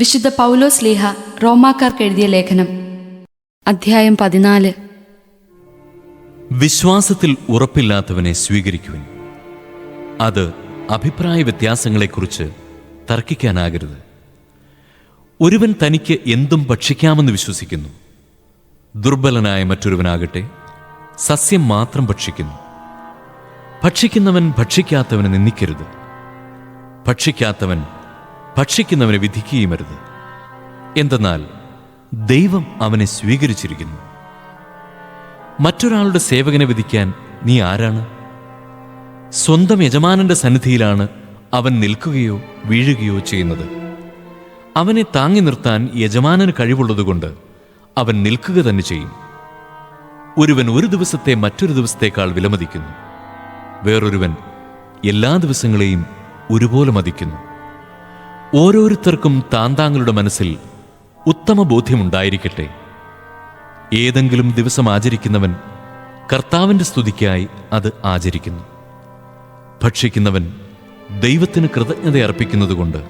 വിശുദ്ധ പൗലോസ് ലീഹ റോമാക്കാർക്ക് എഴുതിയ ലേഖനം. അധ്യായം പതിനാല്. വിശ്വാസത്തിൽ ഉറപ്പില്ലാത്തവനെ സ്വീകരിക്കുവിൻ. അത് അഭിപ്രായ വ്യത്യാസങ്ങളെക്കുറിച്ച് തർക്കിക്കാനാകരുത്. ഒരുവൻ തനിക്ക് എന്തും ഭക്ഷിക്കാമെന്ന് വിശ്വസിക്കുന്നു. ദുർബലനായ മറ്റൊരുവനാകട്ടെ സസ്യം മാത്രം ഭക്ഷിക്കുന്നു. ഭക്ഷിക്കുന്നവൻ ഭക്ഷിക്കാത്തവനെ നിന്ദിക്കരുത്. ഭക്ഷിക്കാത്തവൻ ഭക്ഷിക്കുന്നവനെ വിധിക്കുകയുമരുത്. എന്തെന്നാൽ ദൈവം അവനെ സ്വീകരിച്ചിരിക്കുന്നു. മറ്റൊരാളുടെ സേവകനെ വിധിക്കാൻ നീ ആരാണ്? സ്വന്തം യജമാനന്റെ സന്നിധിയിലാണ് അവൻ നിൽക്കുകയോ വീഴുകയോ ചെയ്യുന്നത്. അവനെ താങ്ങി നിർത്താൻ യജമാനന് കഴിവുള്ളതുകൊണ്ട് അവൻ നിൽക്കുക തന്നെ ചെയ്യും. ഒരുവൻ ഒരു ദിവസത്തെ മറ്റൊരു ദിവസത്തേക്കാൾ വിലമതിക്കുന്നു. വേറൊരുവൻ എല്ലാ ദിവസങ്ങളെയും ഒരുപോലെ മതിക്കുന്നു. ഓരോരുത്തർക്കും താന്താങ്ങളുടെ മനസ്സിൽ ഉത്തമ ബോധ്യമുണ്ടായിരിക്കട്ടെ. ഏതെങ്കിലും ദിവസം ആചരിക്കുന്നവൻ കർത്താവിന്റെ സ്തുതിക്കായി അത് ആചരിക്കുന്നു. ഭക്ഷിക്കുന്നവൻ ദൈവത്തിന് കൃതജ്ഞത അർപ്പിക്കുന്നതുകൊണ്ട്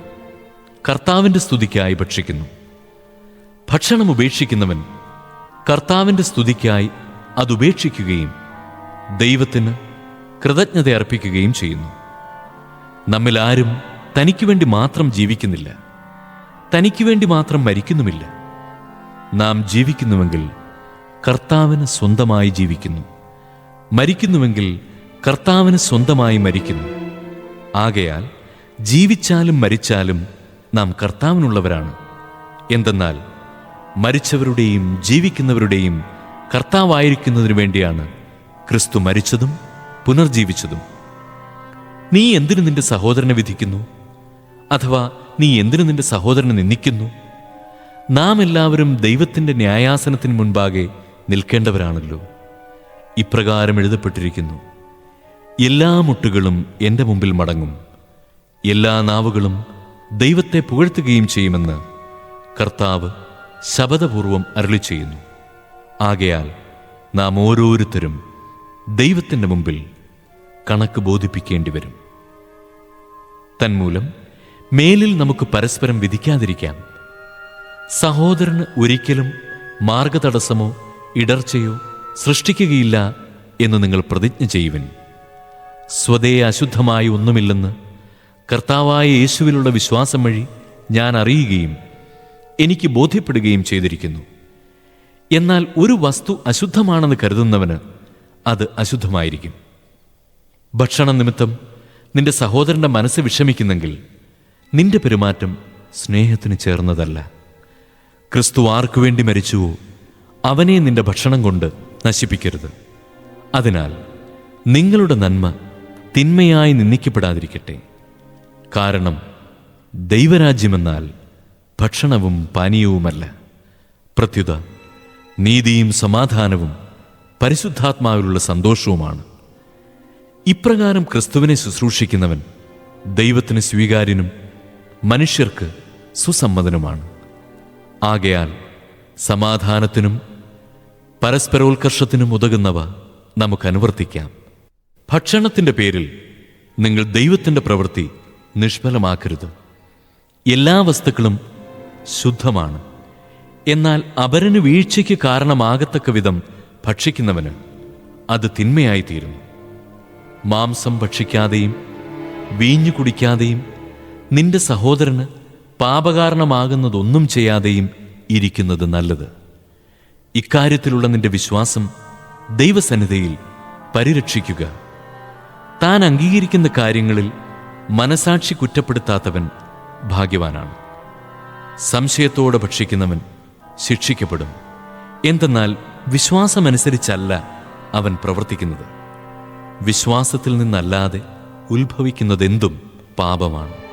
കർത്താവിന്റെ സ്തുതിക്കായി ഭക്ഷിക്കുന്നു. ഭക്ഷണം ഉപേക്ഷിക്കുന്നവൻ കർത്താവിന്റെ സ്തുതിക്കായി അതുപേക്ഷിക്കുകയും ദൈവത്തിന് കൃതജ്ഞത അർപ്പിക്കുകയും ചെയ്യുന്നു. നമ്മിൽ ആരും തനിക്ക് വേണ്ടി മാത്രം ജീവിക്കുന്നില്ല. തനിക്കു വേണ്ടി മാത്രം മരിക്കുന്നുമില്ല. നാം ജീവിക്കുന്നുവെങ്കിൽ കർത്താവിന് സ്വന്തമായി ജീവിക്കുന്നു. മരിക്കുന്നുവെങ്കിൽ കർത്താവിന് സ്വന്തമായി മരിക്കുന്നു. ആകയാൽ ജീവിച്ചാലും മരിച്ചാലും നാം കർത്താവിനുള്ളവരാണ്. എന്തെന്നാൽ മരിച്ചവരുടെയും ജീവിക്കുന്നവരുടെയും കർത്താവായിരിക്കുന്നതിനു വേണ്ടിയാണ് ക്രിസ്തു മരിച്ചതും പുനർജീവിച്ചതും. നീ എന്തിനു നിന്റെ സഹോദരനെ വിധിക്കുന്നു? അഥവാ നീ എന്തിനു നിന്റെ സഹോദരനെ നിന്ദിക്കുന്നു? നാം എല്ലാവരും ദൈവത്തിന്റെ ന്യായാസനത്തിന് മുൻപാകെ നിൽക്കേണ്ടവരാണല്ലോ. ഇപ്രകാരം എഴുതപ്പെട്ടിരിക്കുന്നു. എല്ലാ മുട്ടുകളും എന്റെ മുമ്പിൽ മടങ്ങും. എല്ലാ നാവുകളും ദൈവത്തെ പുകഴ്ത്തുകയും ചെയ്യുമെന്ന് കർത്താവ് ശപഥപൂർവം അരളി ചെയ്യുന്നു ആകയാൽ നാം ഓരോരുത്തരും ദൈവത്തിന്റെ മുമ്പിൽ കണക്ക് ബോധിപ്പിക്കേണ്ടി വരും തന്മൂലം മേലിൽ നമുക്ക് പരസ്പരം വിധിക്കാതിരിക്കാം. സഹോദരന് ഒരിക്കലും മാർഗതടസ്സമോ ഇടർച്ചയോ സൃഷ്ടിക്കുകയില്ല എന്ന് നിങ്ങൾ പ്രതിജ്ഞ ചെയ്യുവിൻ. സ്വതേ അശുദ്ധമായി ഒന്നുമില്ലെന്ന് കർത്താവായ യേശുവിലുള്ള വിശ്വാസം വഴി ഞാൻ അറിയുകയും എനിക്ക് ബോധ്യപ്പെടുകയും ചെയ്തിരിക്കുന്നു. എന്നാൽ ഒരു വസ്തു അശുദ്ധമാണെന്ന് കരുതുന്നവന് അത് അശുദ്ധമായിരിക്കും. ഭക്ഷണ നിമിത്തം നിന്റെ സഹോദരന്റെ മനസ്സ് വിഷമിക്കുന്നെങ്കിൽ നിന്റെ പെരുമാറ്റം സ്നേഹത്തിന് ചേർന്നതല്ല. ക്രിസ്തു ആർക്കു വേണ്ടി മരിച്ചുവോ അവനെ നിന്റെ ഭക്ഷണം കൊണ്ട് നശിപ്പിക്കരുത്. അതിനാൽ നിങ്ങളുടെ നന്മ തിന്മയായി നിന്ദിക്കപ്പെടാതിരിക്കട്ടെ. കാരണം ദൈവരാജ്യമെന്നാൽ ഭക്ഷണവും പാനീയവുമല്ല. പ്രത്യുത നീതിയും സമാധാനവും പരിശുദ്ധാത്മാവിലുള്ള സന്തോഷവുമാണ്. ഇപ്രകാരം ക്രിസ്തുവിനെ ശുശ്രൂഷിക്കുന്നവൻ ദൈവത്തിന് സ്വീകാര്യനും മനുഷ്യർക്ക് സുസമ്മതനുമാണ്. ആകയാൽ സമാധാനത്തിനും പരസ്പരോത്കർഷത്തിനും ഉതകുന്നവ നമുക്ക് അനുവർത്തിക്കാം. ഭക്ഷണത്തിന്റെ പേരിൽ നിങ്ങൾ ദൈവത്തിന്റെ പ്രവൃത്തി നിഷ്ഫലമാക്കരുത്. എല്ലാ വസ്തുക്കളും ശുദ്ധമാണ്. എന്നാൽ അപരന് വീഴ്ചയ്ക്ക് കാരണമാകത്തക്ക വിധം ഭക്ഷിക്കുന്നവന് അത് തിന്മയായിത്തീരുന്നു. മാംസം ഭക്ഷിക്കാതെയും വീഞ്ഞു കുടിക്കാതെയും നിന്റെ സഹോദരന് പാപകാരണമാകുന്നതൊന്നും ചെയ്യാതെയും ഇരിക്കുന്നത് നല്ലത്. ഇക്കാര്യത്തിലുള്ള നിന്റെ വിശ്വാസം ദൈവസന്നിധിയിൽ പരിരക്ഷിക്കുക. താൻ അംഗീകരിക്കുന്ന കാര്യങ്ങളിൽ മനസാക്ഷി കുറ്റപ്പെടുത്താത്തവൻ ഭാഗ്യവാനാണ്. സംശയത്തോടെ ഭക്ഷിക്കുന്നവൻ ശിക്ഷിക്കപ്പെടും. എന്തെന്നാൽ വിശ്വാസമനുസരിച്ചല്ല അവൻ പ്രവർത്തിക്കുന്നത്. വിശ്വാസത്തിൽ നിന്നല്ലാതെ ഉത്ഭവിക്കുന്നതെന്തും പാപമാണ്.